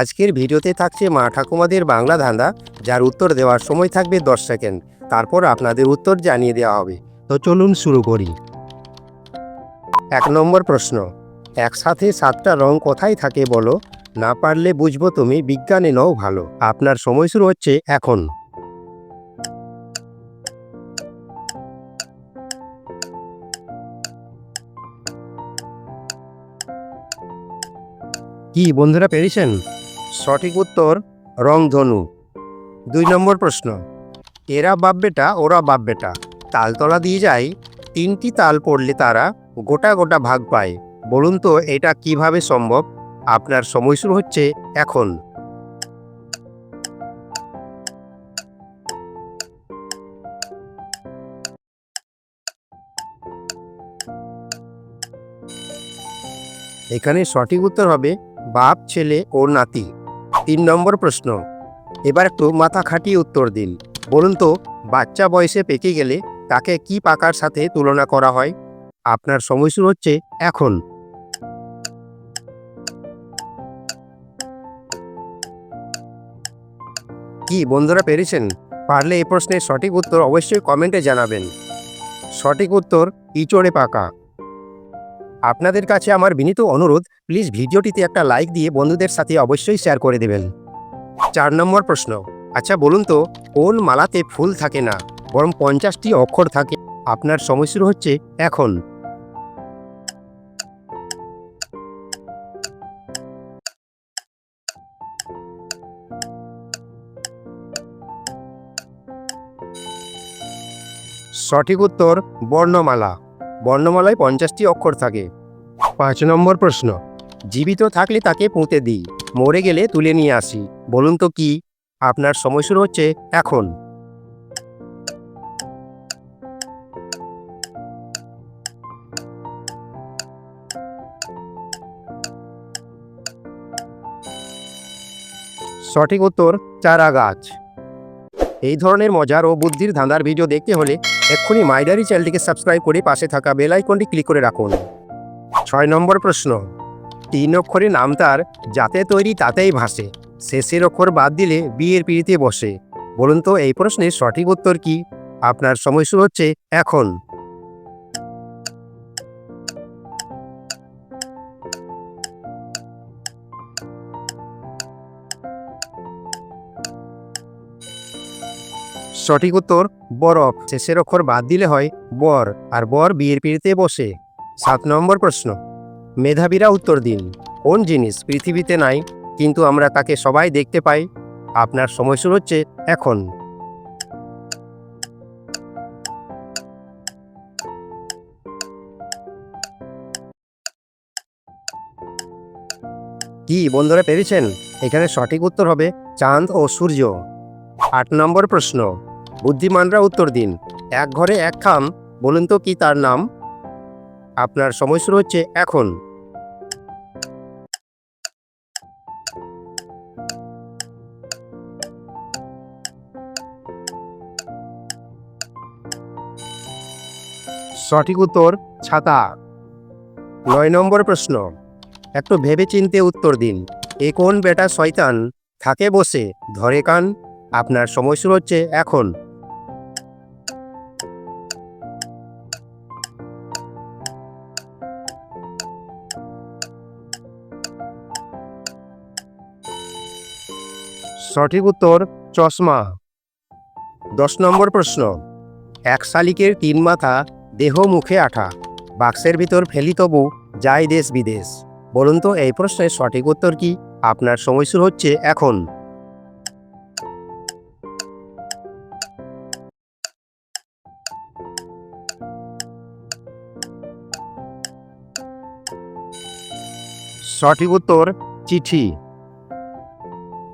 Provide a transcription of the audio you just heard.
আজকের ভিডিওতে থাকছে মা ঠাকুমাদের বাংলা ধাঁধা যার উত্তর দেওয়ার সময় থাকবে দশ সেকেন্ড। তারপর আপনাদের উত্তর জানিয়ে দেওয়া হবে। তো চলুন শুরু করি। এক নম্বর প্রশ্ন। একসাথে সাতটা রং কোথায় থাকে বলো? না পারলে বুঝব তুমি, বিজ্ঞানে নও ভালো। আপনার সময় শুরু হচ্ছে এখন। কি বন্ধুরা পেরেছেন? সঠিক উত্তর, রংধনু। দুই নম্বর প্রশ্ন। এরা বাপ বেটা ওরা বাপ বেটা তালতলা দিয়ে যায়, তিনটি তাল পড়লে তারা গোটা গোটা ভাগ পায়। বলুন তো, এটা কীভাবে সম্ভব? আপনার সময় শুরু হচ্ছে এখন। এখানে সঠিক উত্তর হবে বাপ, ছেলে ও নাতি। তিন নম্বর প্রশ্ন। এবার একটু মাথা খাটিয়ে উত্তর দিন। বলুন তো, বাচ্চা বয়সে পেকে গেলে তাকে কি পাকার সাথে তুলনা করা হয়? আপনার সময় হচ্ছে এখন। কি, বন্ধুরা পেরেছেন? পারলে এই প্রশ্নের সঠিক উত্তর অবশ্যই কমেন্টে জানাবেন। সঠিক উত্তর, ইচড়ে পাকা। আপনাদের কাছে আমার বিনীত অনুরোধ প্লিজ ভিডিওটিতে একটা লাইক দিয়ে বন্ধুদের সাথে অবশ্যই শেয়ার করে দেবেন। চার নম্বর প্রশ্ন আচ্ছা বলুন তো, কোন মালাতে ফুল থাকে না? বরং পঞ্চাশটি অক্ষর থাকে। আপনার সময় শুরু হচ্ছে এখন। সঠিক উত্তর, বর্ণমালা। বর্ণমালায় পঞ্চাশটি অক্ষর থাকে। পাঁচ নম্বর প্রশ্ন। জীবিত থাকলে তাকে পুঁতে দিই। মরে গেলে তুলে নিয়ে আসি। বলুন তো কি? আপনার সময় শুরু হচ্ছে এখন। সঠিক উত্তর চারা গাছ এই ধরনের মজার ও বুদ্ধির ধাঁধার ভিডিও দেখতে হলে এক্ষুনি মাইডারি চ্যানেলটিকে সাবস্ক্রাইব করে পাশে থাকা বেল আইকনটি ক্লিক করে রাখুন। ছয় নম্বর প্রশ্ন। তিন অক্ষরে নাম তার যাতে তৈরি তাতেই ভাসে। শেষের অক্ষর বাদ দিলে বিয়ের পিড়িতে বসে। বলুন তো, এই প্রশ্নের সঠিক উত্তর কি? আপনার সময় শুরু হচ্ছে এখন। সঠিক উত্তর বরফ শেষের অক্ষর বাদ দিলে হয় বর, আর বর বিয়ের পিড়িতে বসে। সাত নম্বর প্রশ্ন। মেধাবীরা উত্তর দিন। কোন জিনিস পৃথিবীতে নাই, কিন্তু আমরা তাকে সবাই দেখতে পাই? আপনার সময় শুরু হচ্ছে এখন। কি বন্ধুরা পেরেছেন? এখানে সঠিক উত্তর হবে চাঁদ ও সূর্য। আট নম্বর প্রশ্ন। বুদ্ধিমানরা উত্তর দিন, এক ঘরে এক খাম বলুন তো কি তার নাম? আপনার সময় শুরু হচ্ছে এখন। সঠিক উত্তর, ছাতা। নয় নম্বর প্রশ্ন। একটু ভেবে চিনতে উত্তর দিন। এ কোন বেটা শয়তান? থাকে বসে, ধরে কান। আপনার সময় শুরু হচ্ছে এখন। সঠিক উত্তর, চশমা। দশ নম্বর প্রশ্ন। এক শালিকের তিন মাথা, দেহ মুখে আঠা। বাক্সের ভিতর ফেলি তবু যায় দেশ বিদেশ। বলুন তো, এই প্রশ্নের সঠিক উত্তর কি? আপনার সময় শুরু হচ্ছে এখন। সঠিক উত্তর, চিঠি।